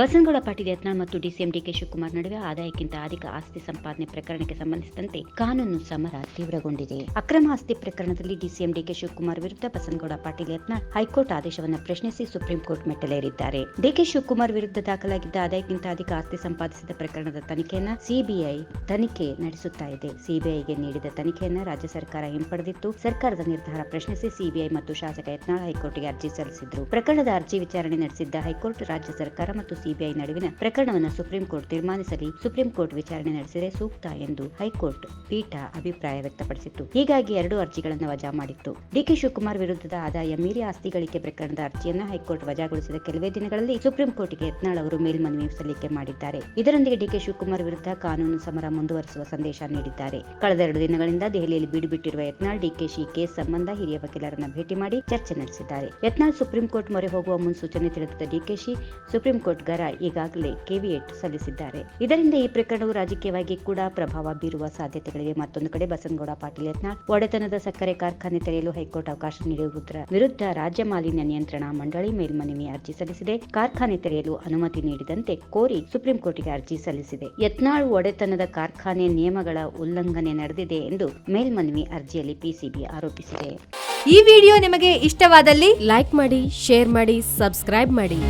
ಬಸನಗೌಡ ಪಾಟೀಲ್ ಯತ್ನಾಳ್ ಮತ್ತು DCM DK Shivakumar ನಡುವೆ ಆದಾಯಕ್ಕಿಂತ ಅಧಿಕ ಆಸ್ತಿ ಸಂಪಾದನೆ ಪ್ರಕರಣಕ್ಕೆ ಸಂಬಂಧಿಸಿದಂತೆ ಕಾನೂನು ಸಮರ ತೀವ್ರಗೊಂಡಿದೆ. ಅಕ್ರಮ ಆಸ್ತಿ ಪ್ರಕರಣದಲ್ಲಿ ಡಿಸಿಎಂ ಡಿಕೆ ಶಿವಕುಮಾರ್ ವಿರುದ್ಧ ಬಸನಗೌಡ ಪಾಟೀಲ್ ಯತ್ನಾಳ್ ಹೈಕೋರ್ಟ್ ಆದೇಶವನ್ನು ಪ್ರಶ್ನಿಸಿ ಸುಪ್ರೀಂ ಕೋರ್ಟ್ ಮೆಟ್ಟಲೇರಿದ್ದಾರೆ. ಡಿಕೆ ಶಿವಕುಮಾರ್ ವಿರುದ್ಧ ದಾಖಲಾಗಿದ್ದ ಆದಾಯಕ್ಕಿಂತ ಅಧಿಕ ಆಸ್ತಿ ಸಂಪಾದಿಸಿದ ಪ್ರಕರಣದ ತನಿಖೆಯನ್ನು ಸಿಬಿಐ ತನಿಖೆ ನಡೆಸುತ್ತಾ ಇದೆ. ಸಿಬಿಐಗೆ ನೀಡಿದ ತನಿಖೆಯನ್ನು ರಾಜ್ಯ ಸರ್ಕಾರ ಹಿಂಪಡೆದಿತ್ತು. ಸರ್ಕಾರದ ನಿರ್ಧಾರ ಪ್ರಶ್ನಿಸಿ ಸಿಬಿಐ ಮತ್ತು ಶಾಸಕ ಯತ್ನಾಳ್ ಹೈಕೋರ್ಟ್ಗೆ ಅರ್ಜಿ ಸಲ್ಲಿಸಿದ್ರು. ಪ್ರಕರಣದ ಅರ್ಜಿ ವಿಚಾರಣೆ ನಡೆಸಿದ್ದ ಹೈಕೋರ್ಟ್ ರಾಜ್ಯ ಸರ್ಕಾರ ಮತ್ತು ಸಿಬಿಐ ನಡುವಿನ ಪ್ರಕರಣವನ್ನು ಸುಪ್ರೀಂ ಕೋರ್ಟ್ ತೀರ್ಮಾನಿಸಲಿ ಸುಪ್ರೀಂ ಕೋರ್ಟ್ ವಿಚಾರಣೆ ನಡೆಸಿದರೆ ಸೂಕ್ತ ಎಂದು ಹೈಕೋರ್ಟ್ ಪೀಠ ಅಭಿಪ್ರಾಯ ವ್ಯಕ್ತಪಡಿಸಿತ್ತು. ಹೀಗಾಗಿ ಎರಡು ಅರ್ಜಿಗಳನ್ನು ವಜಾ ಮಾಡಿತ್ತು. ಡಿಕೆ ಶಿವಕುಮಾರ್ ವಿರುದ್ಧದ ಆದಾಯ ಮೀರಿ ಆಸ್ತಿ ಗಳಿಕೆ ಪ್ರಕರಣದ ಅರ್ಜಿಯನ್ನು ಹೈಕೋರ್ಟ್ ವಜಾಗೊಳಿಸಿದ ಕೆಲವೇ ದಿನಗಳಲ್ಲಿ ಸುಪ್ರೀಂ ಕೋರ್ಟ್ಗೆ ಯತ್ನಾಳ್ ಅವರು ಮೇಲ್ಮನವಿ ಸಲ್ಲಿಕೆ ಮಾಡಿದ್ದಾರೆ. ಇದರೊಂದಿಗೆ ಡಿಕೆ ಶಿವಕುಮಾರ್ ವಿರುದ್ಧ ಕಾನೂನು ಸಮರ ಮುಂದುವರಿಸುವ ಸಂದೇಶ ನೀಡಿದ್ದಾರೆ. ಕಳೆದ ಎರಡು ದಿನಗಳಿಂದ ದೆಹಲಿಯಲ್ಲಿ ಬೀಡುಬಿಟ್ಟಿರುವ ಯತ್ನಾಳ್ ಡಿಕೆಶಿ ಕೇಸ್ ಸಂಬಂಧ ಹಿರಿಯ ವಕೀಲರನ್ನ ಭೇಟಿ ಮಾಡಿ ಚರ್ಚೆ ನಡೆಸಿದ್ದಾರೆ. ಯತ್ನಾಳ್ ಸುಪ್ರೀಂ ಕೋರ್ಟ್ ಮೊರೆ ಹೋಗುವ ಮುನ್ಸೂಚನೆ ತಿಳಿದಿದ್ದ ಡಿಕೆಶಿ ಸುಪ್ರೀಂ ಕೋರ್ಟ್ ಈಗಾಗಲೇ ಕೆವಿಯೇಟ್ ಸಲ್ಲಿಸಿದ್ದಾರೆ. ಇದರಿಂದ ಈ ಪ್ರಕರಣವು ರಾಜಕೀಯವಾಗಿ ಕೂಡ ಪ್ರಭಾವ ಬೀರುವ ಸಾಧ್ಯತೆಗಳಿವೆ. ಮತ್ತೊಂದು ಕಡೆ ಬಸನಗೌಡ ಪಾಟೀಲ್ ಯತ್ನಾಳ್ ಒಡೆತನದ ಸಕ್ಕರೆ ಕಾರ್ಖಾನೆ ತೆರೆಯಲು ಹೈಕೋರ್ಟ್ ಅವಕಾಶ ನೀಡುವುದರ ವಿರುದ್ಧ ರಾಜ್ಯ ಮಾಲಿನ್ಯ ನಿಯಂತ್ರಣ ಮಂಡಳಿ ಮೇಲ್ಮನವಿ ಅರ್ಜಿ ಸಲ್ಲಿಸಿದೆ. ಕಾರ್ಖಾನೆ ತೆರೆಯಲು ಅನುಮತಿ ನೀಡಿದಂತೆ ಕೋರಿ ಸುಪ್ರೀಂ ಕೋರ್ಟ್ಗೆ ಅರ್ಜಿ ಸಲ್ಲಿಸಿದೆ. ಯತ್ನಾಳ್ ಒಡೆತನದ ಕಾರ್ಖಾನೆ ನಿಯಮಗಳ ಉಲ್ಲಂಘನೆ ನಡೆದಿದೆ ಎಂದು ಮೇಲ್ಮನವಿ ಅರ್ಜಿಯಲ್ಲಿ ಪಿಸಿಬಿ ಆರೋಪಿಸಿದೆ. ಈ ವಿಡಿಯೋ ನಿಮಗೆ ಇಷ್ಟವಾದಲ್ಲಿ ಲೈಕ್ ಮಾಡಿ, ಶೇರ್ ಮಾಡಿ, ಸಬ್ಸ್ಕ್ರೈಬ್ ಮಾಡಿ.